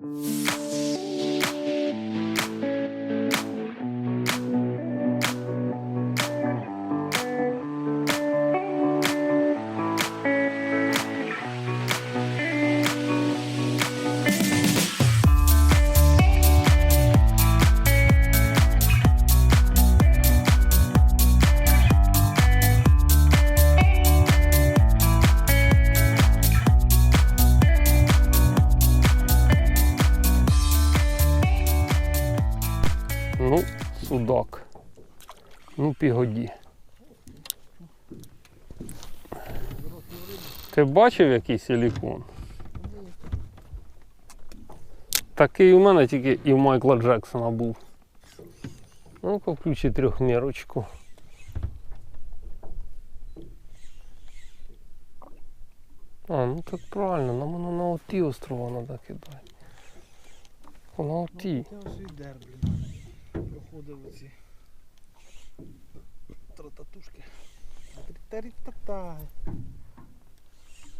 you судак. Ну, пігоді. Ти бачив який силікон? Такий у мене тільки і в Майкла Джексона був. Ну-ка включи трьохмірочку. А, ну так правильно, нам воно на оті острова треба кидати. На оті. Відер, оці трататушки. Тарі-та-та.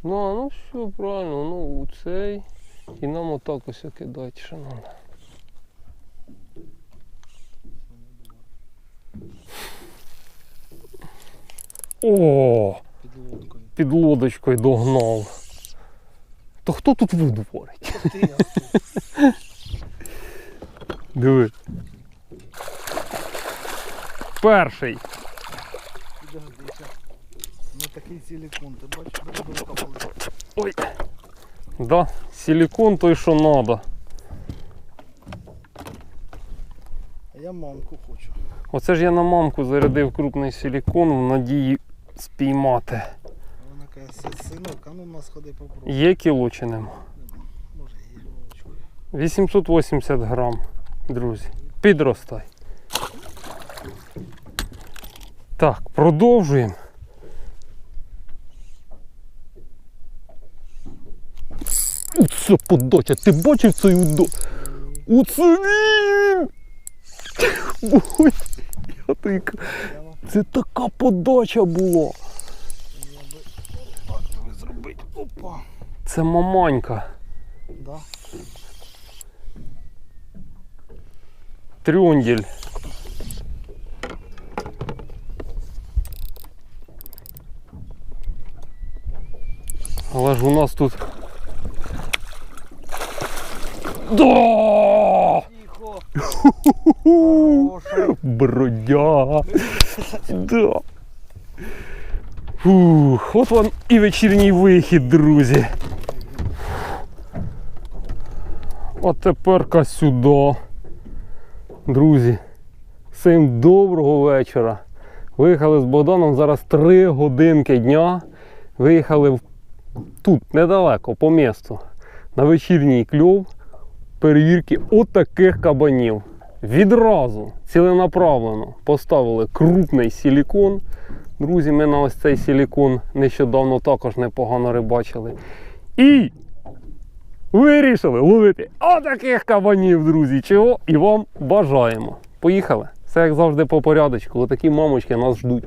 Ну, а ну все правильно, ну у цей. І нам отак ось кидати ще треба. О, Під лодкою. під лодочкою догнав. То хто тут воду варить? Диви. Перший. Підождися. Ну такий силикон, ти бачиш, буде. Ой. Да, силикон той, що треба. А я мамку хочу. Оце ж я на мамку зарядив крупний силикон в надії спіймати. Вона каже, «Си- синок, а ну нас ходи попробуй. Є кіло чи нема? Може є 880 грам, друзі. Підростай. Так, продовжуємо. Оце подача, ти бачив цей удо? Оце він! Ой, я Це така подача була. зробити. Опа. Це маманька. Да. Трюндель. Але ж у нас тут. Да! Хороший. Да. Фух, от вам і вечірній вихід, друзі. От тепер сюди. Друзі, всім доброго вечора. Виїхали з Богданом зараз 3 годинки дня. Виїхали в- тут недалеко по місту на вечірній кльов перевірки отаких кабанів. Відразу ціленаправлено поставили крупний силікон. Друзі, ми на ось цей силікон нещодавно також непогано рибачили. І вирішили ловити отаких кабанів, друзі. Чого і вам бажаємо. Поїхали. Все як завжди по порядочку. Отакі мамочки нас ждуть.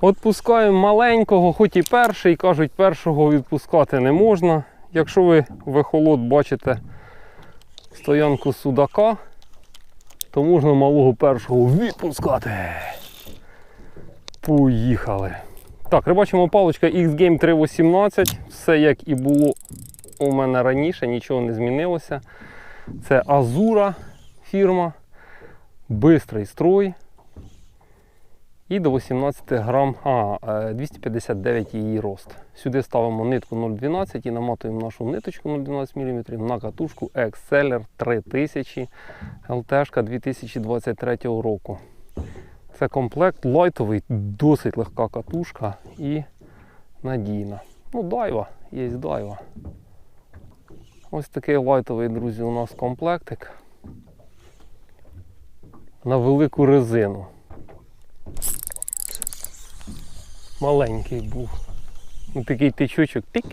Отпускаємо маленького, хоч і перший, кажуть, першого відпускати не можна. Якщо ви в ехолот бачите стоянку судака, то можна малого першого відпускати. Поїхали. Так, рибачимо паличка X-Game 318. Все як і було у мене раніше, нічого не змінилося. Це Азура фірма, бистрий строй. І до 18 грам, а, е, 259 її рост. Сюди ставимо нитку 0,12 і наматуємо нашу ниточку 0,12 мм на катушку Exceller 3000 LT 2023 року. Це комплект лайтовий, досить легка катушка і надійна. Ну, дайва, є дайва. Ось такий лайтовий, друзі, у нас комплектик. На велику резину. Маленький був. Ну, такий тичочок пік.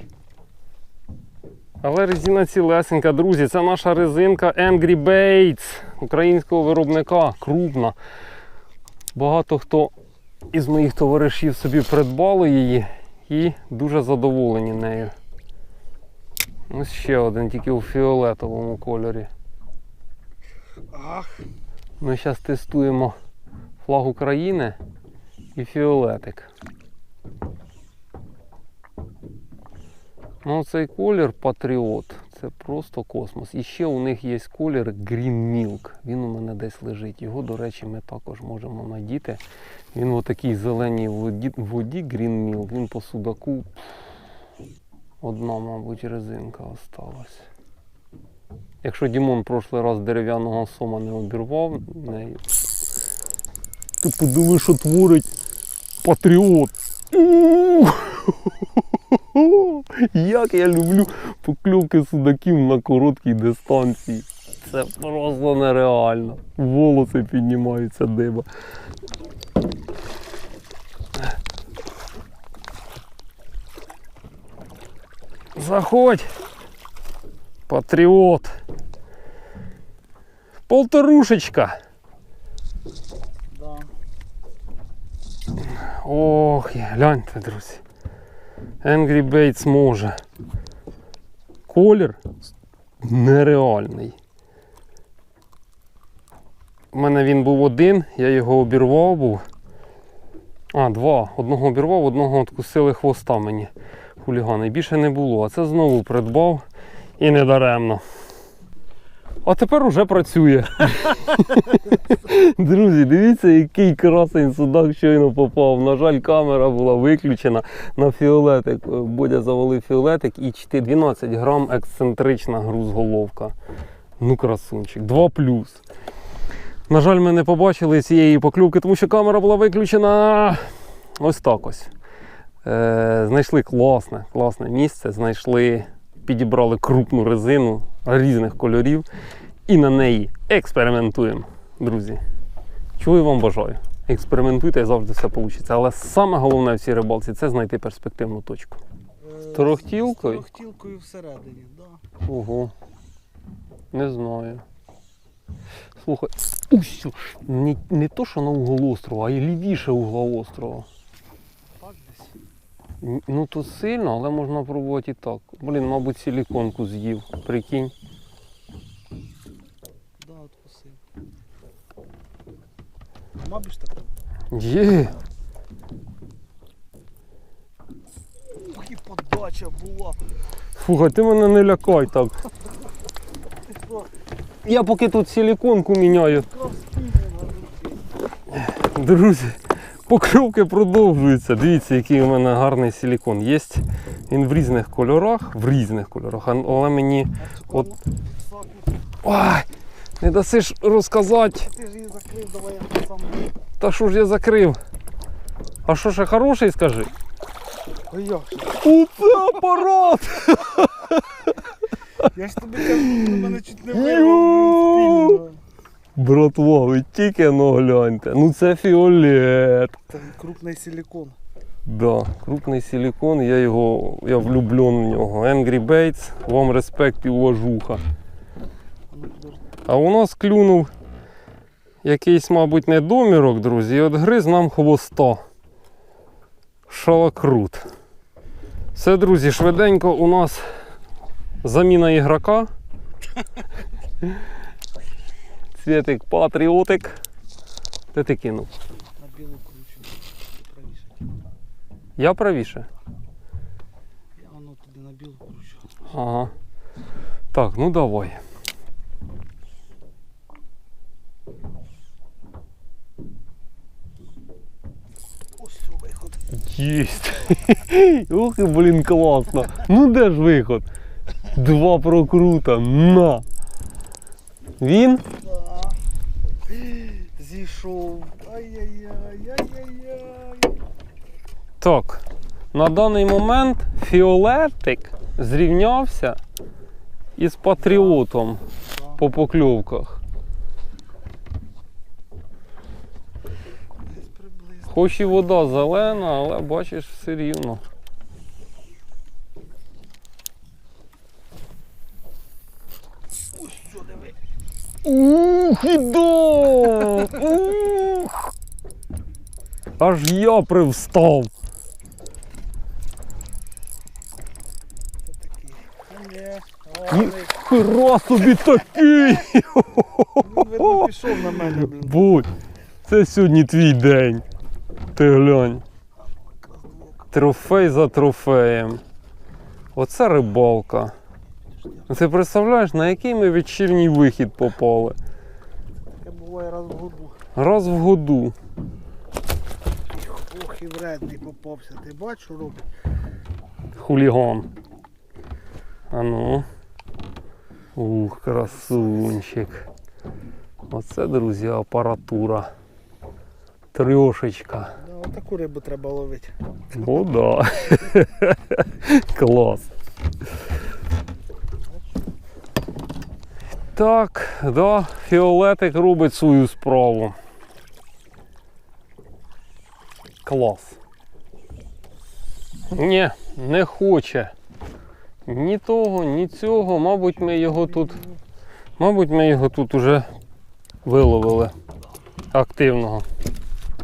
Але резина цілесенька, друзі, це наша резинка Angry Baits українського виробника, крупна. Багато хто із моїх товаришів собі придбали її і дуже задоволені нею. Ось ще один, тільки у фіолетовому кольорі. Ми зараз тестуємо флаг України і фіолетик. Ну, цей колір Патріот. Це просто космос. І ще у них є колір Green Milk. Він у мене десь лежить. Його, до речі, ми також можемо надіти. Він такій зеленій воді, воді Green Milk. Він по судаку. Одна, мабуть, резинка осталась. Якщо Дімон прошлий раз дерев'яного сома не обірвав нею. Ти подиви, що творить патріот. Як я люблю покльовки судаків на короткій дистанції. Це просто нереально. Волоси піднімаються диба. Заходь! Патріот. Полторушечка. Ох, гляньте, друзі. Angry Bates може. Колір нереальний. У мене він був один, я його обірвав був. А, два. Одного обірвав, одного откусили хвоста мені хулігани. Більше не було. А це знову придбав і не даремно. А тепер уже працює. Друзі, дивіться, який красень судак щойно попав. На жаль, камера була виключена на фіолетик. Бодя завалив фіолетик і 4 12 грам ексцентрична грузголовка. Ну, красунчик. 2 плюс. На жаль, ми не побачили цієї поклювки, тому що камера була виключена. Ось так ось. Е, знайшли класне, класне місце, знайшли, підібрали крупну резину різних кольорів і на неї експериментуємо, друзі. Я вам бажаю? Експериментуйте і завжди все вийде. Але саме головне в цій рибалці це знайти перспективну точку. Е, З торохтілкою? З торохтілкою всередині, да. Ого. Не знаю. Слухай, ось, не, не то, що на угол острова, а й лівіше угла острова. Так десь. Ну тут сильно, але можна пробувати і так. Блін, мабуть, силіконку з'їв. Прикинь. Да, откусив. Мабуть так. Є. Ух, і подача була. Слухай, ти мене не лякай так. Я поки тут силіконку міняю. Друзі, покльовки продовжуються. Дивіться, який у мене гарний силікон. Є він в різних кольорах, в різних кольорах, але мені. От. Ой, не дасиш розказати. Ти ж її закрив, давай я сам. Та що ж я закрив? А що ще хороший, скажи? Ой, же. Оце апарат! Я ж тобі кажу, мене чуть не Братва, ви тільки ну гляньте. Ну це фіолет. Це крупний силікон. Да, крупний силікон, я його, я влюблен в нього. Angry Bates, вам респект і уважуха. А. А у нас клюнув якийсь, мабуть, недомірок, друзі, і отгриз нам хвоста. Шалакрут. Все, друзі, швиденько у нас заміна ігрока. Цвітик патріотик. Де ти кинув? На білу кручу. Правіше. Я правіше. Я воно туди на білу кручу. Ага. Так, ну давай. Ось виход. Єсть. Ох блін, класно. Ну де ж виход? Два прокрута. На. Він? Зійшов. Ай-яй-яй, ай-яй-яй. Так. На даний момент фіолетик зрівнявся із патріотом по покльовках. Хоч і вода зелена, але бачиш все рівно. Ось що диви. Ух, іда! Ух! Аж я привстав. Це такий. Це. Хера собі такий! Видно пішов на мене, блін. Будь, це сьогодні твій день. Ти глянь. Трофей за трофеєм. Оце рибалка. Ти представляєш, на який ми вечірній вихід попали? Буває раз в году. Раз в году. Ох і вредний попався. Ти бачиш, що робить? Хуліган. А ну. Ух, красунчик. Оце, друзі, апаратура. Трьошечка. Да, отаку рибу треба ловити. О, да. Клас. Так, да, фіолетик робить свою справу. Клас. Ні, не хоче. Ні того, ні цього. Мабуть, ми його тут. Мабуть, ми його тут уже виловили активного.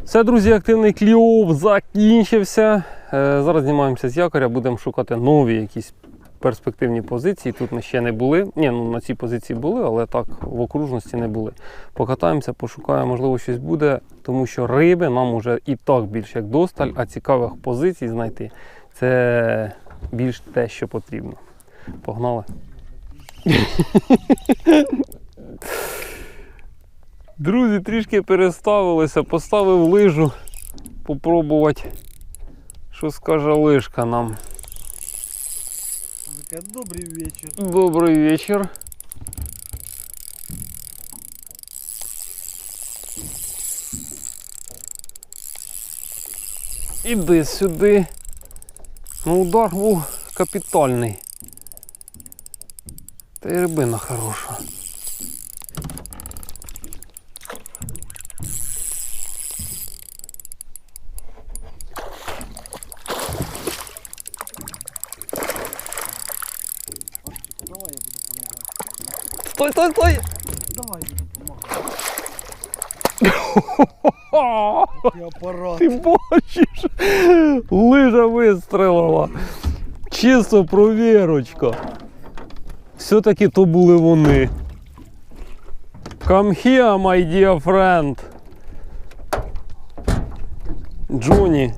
Все, друзі, активний кліов закінчився. Е, зараз знімаємося з якоря, будемо шукати нові якісь перспективні позиції. Тут ми ще не були. Ні, ну на цій позиції були, але так в окружності не були. Покатаємося, пошукаємо, можливо, щось буде, тому що риби нам уже і так більш як досталь, а цікавих позицій знайти це більш те, що потрібно. Погнали. Друзі, трішки переставилися, поставив лижу, попробувати, що скаже лижка нам. Таке добрий вечер. Добрий вечер. Іди сюди. Ну, удар був капітальний. Та й рибина хороша. Давай я буду допомагати. Стой, стой, стой! Давай апарат. Ти бачиш? Лижа вистрелила. Чисто провірочка. Все-таки то були вони. Come here, my dear friend. Джоні,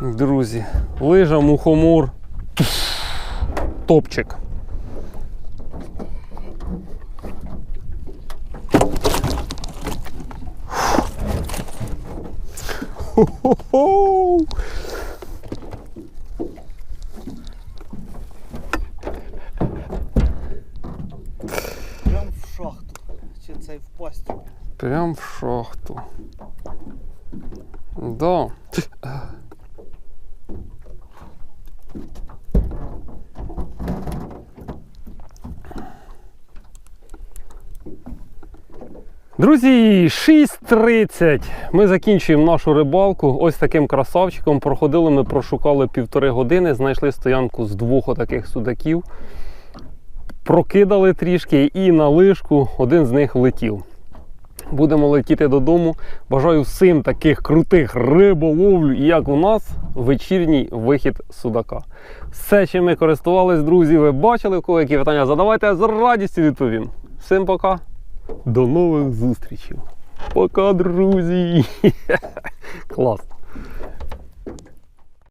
друзі, лижа, мухомор. Топчик. Хо-хо-хо! Прям в шахту. Чи цей в пасть. Прям в шахту. Да. Друзі, 6.30. Ми закінчуємо нашу рибалку. Ось таким красавчиком. Проходили ми, прошукали півтори години, знайшли стоянку з двох отаких судаків. Прокидали трішки і на лижку один з них влетів. Будемо летіти додому. Бажаю всім таких крутих риболовлю, як у нас вечірній вихід судака. Все, чим ми користувались, друзі, ви бачили, у кого які питання задавайте, я з радістю відповім. Всім пока. До нових зустрічей. Пока, друзі. Клас.